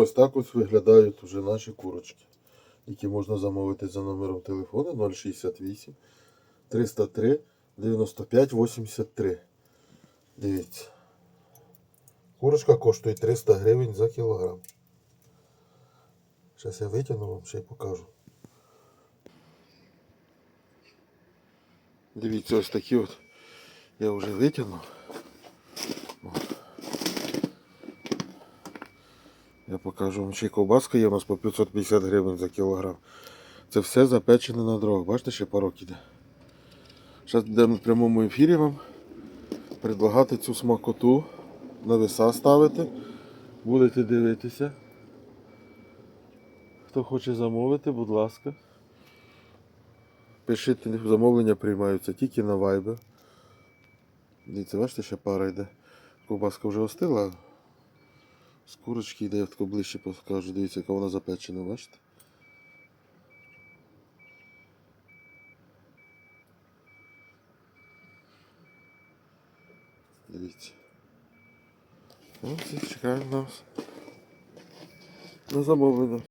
Ось так ось виглядають вже наші курочки, які можна замовити за номером телефону 068 303 95 83. Дивіться. Курочка коштує 300 гривень за кілограм. Зараз я витягну вам ще й покажу. Дивіться, ось такі от я вже витягнув. Я покажу вам ще ковбаска є у нас по 550 гривень за кілограм. Це все запечене на дров. Бачите, ще парок іде. Зараз будемо в прямому ефірі вам предлагати цю смакоту на веса ставити. Будете дивитися. Хто хоче замовити, будь ласка. Пишіть, замовлення приймаються тільки на Viber. Дивіться, бачите, ще пара йде. Ковбаска вже остила. З курочки йде, я тако ближче покажу. Дивіться, яка вона запечена, бачите? Дивіться. Ось чекаємо нас. На замовлення.